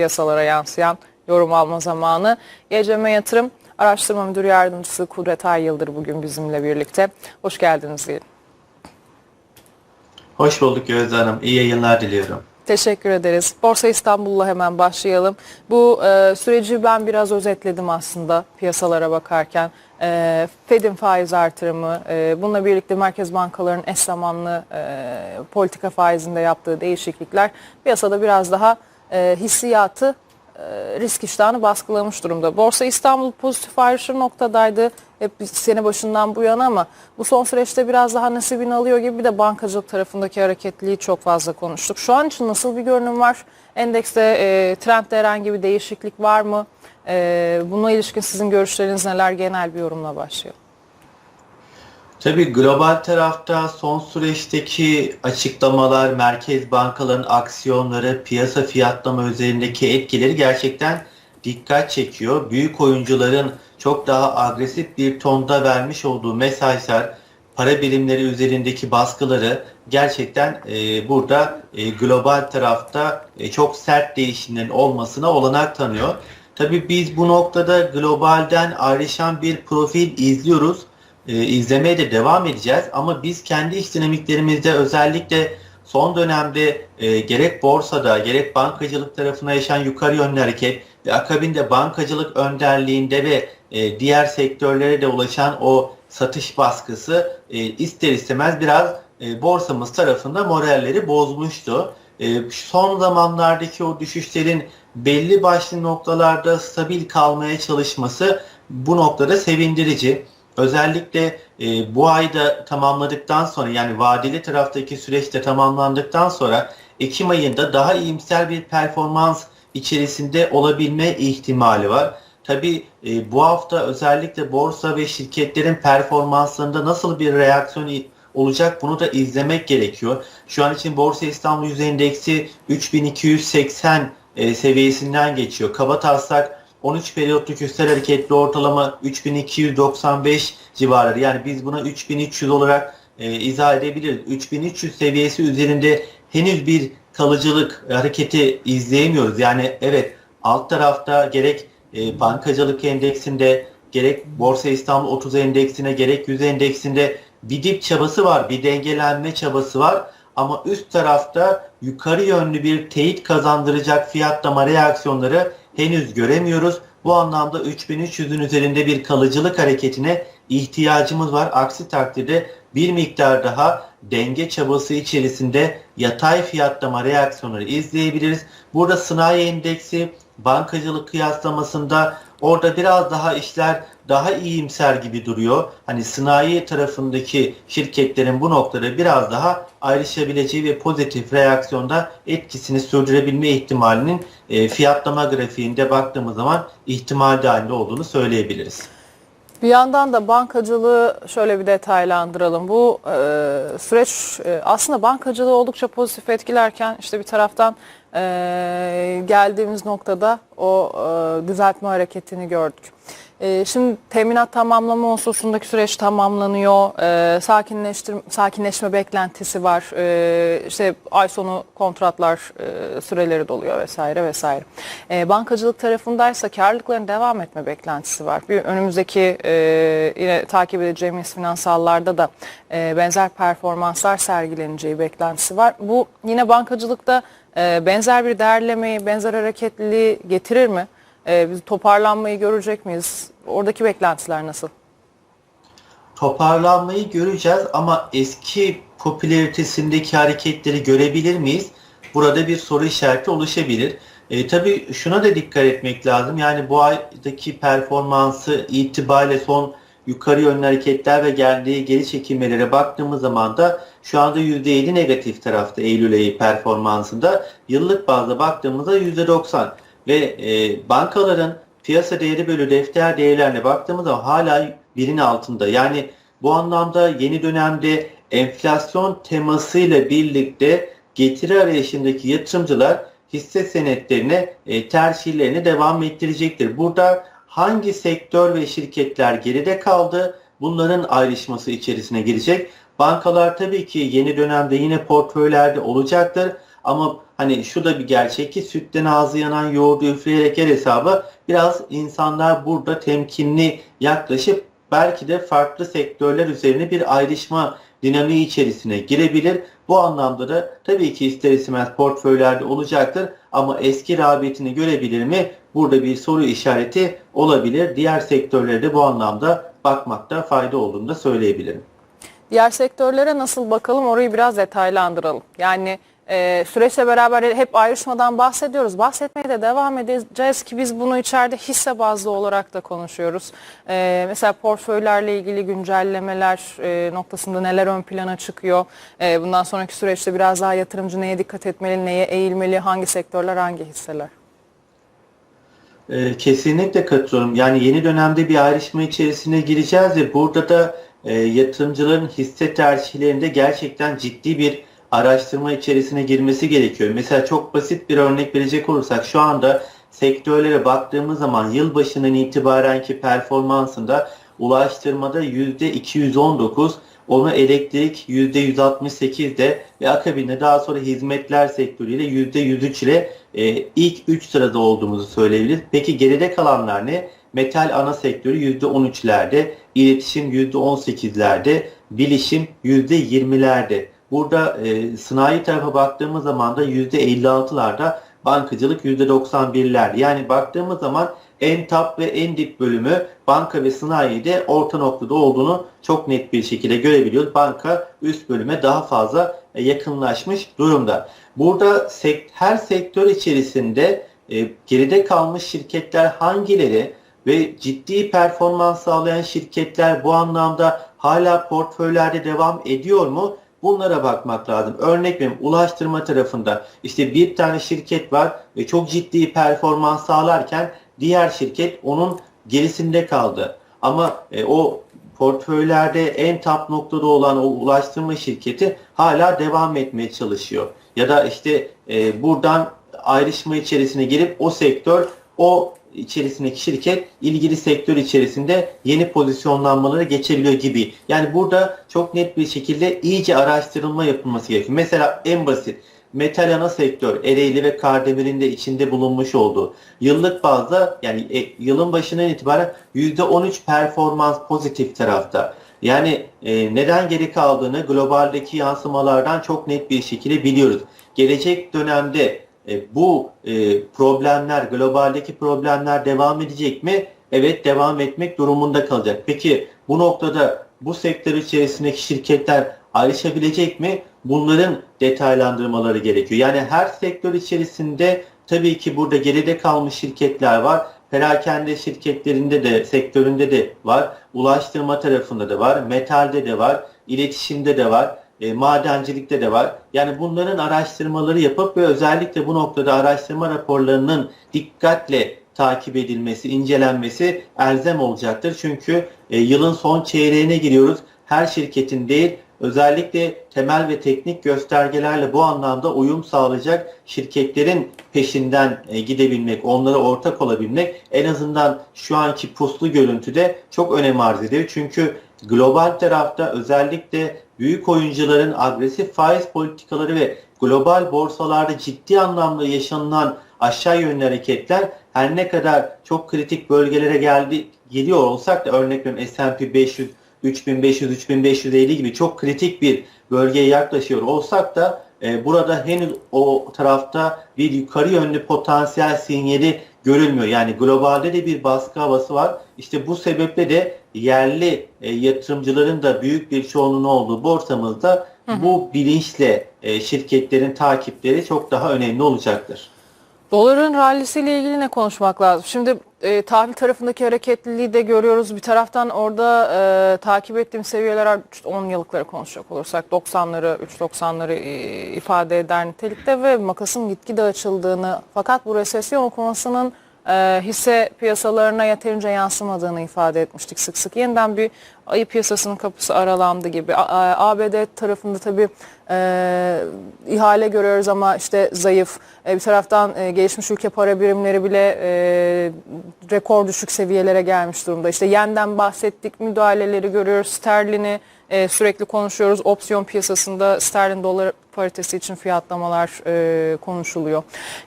piyasalara yansıyan yorum alma zamanı. YCM Yatırım Araştırma Müdür Yardımcısı Kudret Ay Yıldır bugün bizimle birlikte. Hoş geldiniz diyelim. Hoş bulduk Gözde Hanım. İyi yayınlar diliyorum. Teşekkür ederiz. Borsa İstanbul'la hemen başlayalım. Bu e, süreci ben biraz özetledim aslında piyasalara bakarken. E, Fed'in faiz artırımı, e, bununla birlikte merkez bankalarının eş zamanlı e, politika faizinde yaptığı değişiklikler piyasada biraz daha e, hissiyatı e, risk iştahını baskılamış durumda. Borsa İstanbul pozitif ayrışır noktadaydı hep sene başından bu yana ama bu son süreçte biraz daha nasibini alıyor gibi bir de bankacılık tarafındaki hareketliliği çok fazla konuştuk. Şu an için nasıl bir görünüm var? Endekste e, trendde herhangi bir değişiklik var mı? E, buna ilişkin sizin görüşleriniz neler? Genel bir yorumla başlayalım. Tabii global tarafta son süreçteki açıklamalar, merkez bankaların aksiyonları, piyasa fiyatlama üzerindeki etkileri gerçekten dikkat çekiyor. Büyük oyuncuların çok daha agresif bir tonda vermiş olduğu mesajlar, para birimleri üzerindeki baskıları gerçekten e, burada e, global tarafta e, çok sert değişimlerin olmasına olanak tanıyor. Tabii biz bu noktada globalden ayrışan bir profil izliyoruz. E, izlemeye de devam edeceğiz ama biz kendi iş dinamiklerimizde özellikle son dönemde e, gerek borsada gerek bankacılık tarafına yaşayan yukarı yönlü hareket ve akabinde bankacılık önderliğinde ve e, diğer sektörlere de ulaşan o satış baskısı e, ister istemez biraz e, borsamız tarafında moralleri bozmuştu. E, son zamanlardaki o düşüşlerin belli başlı noktalarda stabil kalmaya çalışması bu noktada sevindirici. Özellikle e, bu ayda tamamladıktan sonra yani vadeli taraftaki süreçte tamamlandıktan sonra Ekim ayında daha iyimser bir performans içerisinde olabilme ihtimali var. Tabi e, bu hafta özellikle borsa ve şirketlerin performanslarında nasıl bir reaksiyon olacak bunu da izlemek gerekiyor. Şu an için Borsa İstanbul Yüzde Endeksi 3280 e, seviyesinden geçiyor. Kaba taslak 13 periyotluk üstel hareketli ortalama 3295 civarları. Yani biz buna 3300 olarak e, izah edebiliriz. 3300 seviyesi üzerinde henüz bir kalıcılık hareketi izleyemiyoruz. Yani evet alt tarafta gerek e, bankacılık endeksinde gerek Borsa İstanbul 30 endeksine gerek 100 endeksinde bir dip çabası var, bir dengelenme çabası var. Ama üst tarafta yukarı yönlü bir teyit kazandıracak fiyatlama reaksiyonları henüz göremiyoruz. Bu anlamda 3300'ün üzerinde bir kalıcılık hareketine ihtiyacımız var. Aksi takdirde bir miktar daha denge çabası içerisinde yatay fiyatlama reaksiyonları izleyebiliriz. Burada sanayi endeksi bankacılık kıyaslamasında orada biraz daha işler daha iyimser gibi duruyor. Hani sanayi tarafındaki şirketlerin bu noktada biraz daha ayrışabileceği ve pozitif reaksiyonda etkisini sürdürebilme ihtimalinin e, fiyatlama grafiğinde baktığımız zaman ihtimal dahilinde olduğunu söyleyebiliriz. Bir yandan da bankacılığı şöyle bir detaylandıralım. Bu e, süreç e, aslında bankacılığı oldukça pozitif etkilerken işte bir taraftan e, geldiğimiz noktada o e, düzeltme hareketini gördük. E, şimdi teminat tamamlama hususundaki süreç tamamlanıyor. E, sakinleştir, sakinleşme beklentisi var. E, işte ay sonu kontratlar e, süreleri doluyor vesaire vesaire. E, bankacılık tarafındaysa karlılıkların devam etme beklentisi var. Önümüzdeki e, yine takip edeceğimiz finansallarda da e, benzer performanslar sergileneceği beklentisi var. Bu yine bankacılıkta e, benzer bir değerlemeyi, benzer hareketliliği getirir mi? E, biz toparlanmayı görecek miyiz? Oradaki beklentiler nasıl? toparlanmayı göreceğiz ama eski popülaritesindeki hareketleri görebilir miyiz? Burada bir soru işareti oluşabilir. E, tabii şuna da dikkat etmek lazım. Yani bu aydaki performansı itibariyle son yukarı yönlü hareketler ve geldiği geri çekilmelere baktığımız zaman da şu anda %7 negatif tarafta Eylül ayı performansında. Yıllık bazda baktığımızda %90 ve e, bankaların piyasa değeri bölü defter değerlerine baktığımız zaman hala birin altında. Yani bu anlamda yeni dönemde enflasyon temasıyla birlikte getiri arayışındaki yatırımcılar hisse senetlerine e, tercihlerini devam ettirecektir. Burada hangi sektör ve şirketler geride kaldı? Bunların ayrışması içerisine girecek. Bankalar tabii ki yeni dönemde yine portföylerde olacaktır. Ama hani şu da bir gerçek ki sütten ağzı yanan yoğurdu üfleyerek yer hesabı biraz insanlar burada temkinli yaklaşıp belki de farklı sektörler üzerine bir ayrışma dinamiği içerisine girebilir. Bu anlamda da tabii ki ister istemez portföylerde olacaktır ama eski rağbetini görebilir mi? Burada bir soru işareti olabilir. Diğer sektörlere de bu anlamda bakmakta fayda olduğunu da söyleyebilirim. Diğer sektörlere nasıl bakalım orayı biraz detaylandıralım. Yani e, süreçle beraber hep ayrışmadan bahsediyoruz. Bahsetmeye de devam edeceğiz ki biz bunu içeride hisse bazlı olarak da konuşuyoruz. E, mesela portföylerle ilgili güncellemeler e, noktasında neler ön plana çıkıyor. E, bundan sonraki süreçte biraz daha yatırımcı neye dikkat etmeli, neye eğilmeli, hangi sektörler, hangi hisseler? Ee, Kesinlikle katılıyorum. Yani yeni dönemde bir ayrışma içerisine gireceğiz ve burada da e, yatırımcıların hisse tercihlerinde gerçekten ciddi bir araştırma içerisine girmesi gerekiyor. Mesela çok basit bir örnek verecek olursak şu anda sektörlere baktığımız zaman yılbaşından itibarenki performansında ulaştırmada %219, onu elektrik %168'de ve akabinde daha sonra hizmetler sektörüyle %103 ile e, ilk 3 sırada olduğumuzu söyleyebiliriz. Peki geride kalanlar ne? Metal ana sektörü %13'lerde, iletişim %18'lerde, bilişim %20'lerde. Burada e, sanayi tarafa baktığımız zaman da %56'larda, bankacılık %91'lerde. Yani baktığımız zaman en top ve en dip bölümü banka ve sanayide orta noktada olduğunu çok net bir şekilde görebiliyoruz. Banka üst bölüme daha fazla e, yakınlaşmış durumda. Burada her sektör içerisinde e, geride kalmış şirketler hangileri ve ciddi performans sağlayan şirketler bu anlamda hala portföylerde devam ediyor mu? Bunlara bakmak lazım. Örnek veriyorum ulaştırma tarafında işte bir tane şirket var ve çok ciddi performans sağlarken diğer şirket onun gerisinde kaldı. Ama e, o portföylerde en top noktada olan o ulaştırma şirketi hala devam etmeye çalışıyor. Ya da işte e, buradan ayrışma içerisine girip o sektör o içerisindeki şirket ilgili sektör içerisinde yeni pozisyonlanmaları geçebiliyor gibi. Yani burada çok net bir şekilde iyice araştırılma yapılması gerekiyor. Mesela en basit metal ana sektör Ereğli ve Kardemir'in de içinde bulunmuş olduğu yıllık bazda yani e, yılın başından itibaren %13 performans pozitif tarafta. Yani e, neden geri kaldığını globaldeki yansımalardan çok net bir şekilde biliyoruz. Gelecek dönemde e, bu e, problemler, globaldeki problemler devam edecek mi? Evet devam etmek durumunda kalacak. Peki bu noktada bu sektör içerisindeki şirketler ayrışabilecek mi? Bunların detaylandırmaları gerekiyor. Yani her sektör içerisinde tabii ki burada geride kalmış şirketler var. Perakende şirketlerinde de, sektöründe de var. Ulaştırma tarafında da var. Metalde de var. iletişimde de var. E, madencilikte de var. Yani bunların araştırmaları yapıp ve özellikle bu noktada araştırma raporlarının dikkatle takip edilmesi, incelenmesi elzem olacaktır. Çünkü e, yılın son çeyreğine giriyoruz. Her şirketin değil, özellikle temel ve teknik göstergelerle bu anlamda uyum sağlayacak şirketlerin peşinden e, gidebilmek, onlara ortak olabilmek en azından şu anki puslu görüntüde çok önem arz ediyor. Çünkü global tarafta özellikle büyük oyuncuların agresif faiz politikaları ve global borsalarda ciddi anlamda yaşanılan aşağı yönlü hareketler her ne kadar çok kritik bölgelere geldi geliyor olsak da örnek veriyorum S&P 500 3500 3550 gibi çok kritik bir bölgeye yaklaşıyor olsak da e, burada henüz o tarafta bir yukarı yönlü potansiyel sinyali görülmüyor. Yani globalde de bir baskı havası var. İşte bu sebeple de yerli e, yatırımcıların da büyük bir çoğunluğun olduğu borsamızda bu bilinçle e, şirketlerin takipleri çok daha önemli olacaktır. Doların rallisiyle ilgili ne konuşmak lazım? Şimdi e, tahvil tarafındaki hareketliliği de görüyoruz. Bir taraftan orada e, takip ettiğim seviyeler 10 yıllıkları konuşacak olursak 90'ları 3.90'ları e, ifade eder nitelikte ve makasın gitgide açıldığını fakat bu resesyon okumasının e, hisse piyasalarına yeterince yansımadığını ifade etmiştik sık sık. Yeniden bir ayı piyasasının kapısı aralandı gibi. ABD tarafında tabii e, ihale görüyoruz ama işte zayıf. E, bir taraftan e, gelişmiş ülke para birimleri bile rekor düşük seviyelere gelmiş durumda. İşte yenden bahsettik, müdahaleleri görüyoruz, sterlini e, sürekli konuşuyoruz. Opsiyon piyasasında sterlin dolar paritesi için fiyatlamalar e, konuşuluyor.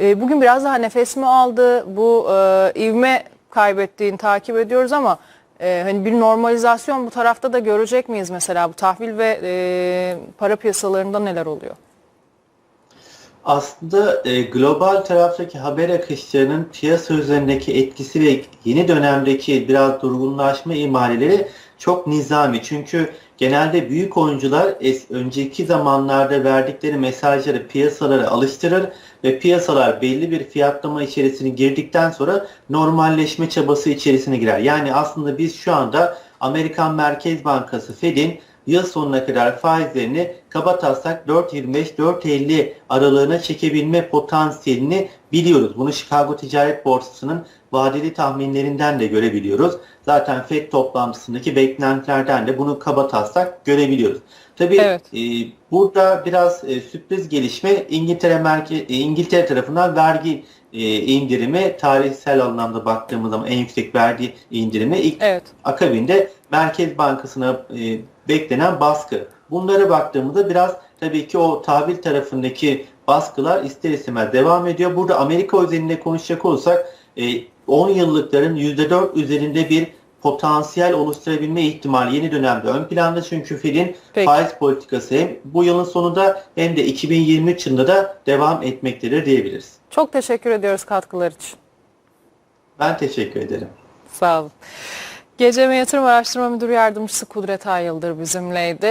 E, bugün biraz daha nefes mi aldı? Bu e, ivme kaybettiğini takip ediyoruz ama e, hani bir normalizasyon bu tarafta da görecek miyiz mesela bu tahvil ve e, para piyasalarında neler oluyor? Aslında e, global taraftaki haber akışlarının piyasa üzerindeki etkisi ve yeni dönemdeki biraz durgunlaşma imareleri çok nizami. Çünkü genelde büyük oyuncular es, önceki zamanlarda verdikleri mesajları piyasalara alıştırır ve piyasalar belli bir fiyatlama içerisine girdikten sonra normalleşme çabası içerisine girer. Yani aslında biz şu anda Amerikan Merkez Bankası Fed'in yıl sonuna kadar faizlerini kaba taslak 4.25-4.50 aralığına çekebilme potansiyelini biliyoruz. Bunu Chicago Ticaret Borsası'nın vadeli tahminlerinden de görebiliyoruz. Zaten FED toplantısındaki beklentilerden de bunu kaba taslak görebiliyoruz. Tabii Evet. e, burada biraz e, sürpriz gelişme İngiltere merke, e, İngiltere tarafından vergi e, indirimi tarihsel anlamda baktığımız zaman en yüksek vergi indirimi ilk Evet. akabinde Merkez Bankası'na e, beklenen baskı. Bunlara baktığımızda biraz tabii ki o tahvil tarafındaki baskılar ister istemez devam ediyor. Burada Amerika özelinde konuşacak olursak e, 10 yıllıkların %4 üzerinde bir potansiyel oluşturabilme ihtimali yeni dönemde ön planda çünkü Fed'in faiz politikası hem bu yılın sonunda hem de 2023 yılında da devam etmektedir diyebiliriz. Çok teşekkür ediyoruz katkılar için. Ben teşekkür ederim. Sağ olun. GCM Yatırım Araştırma Müdürü Yardımcısı Kudret Ay Yıldır bizimleydi.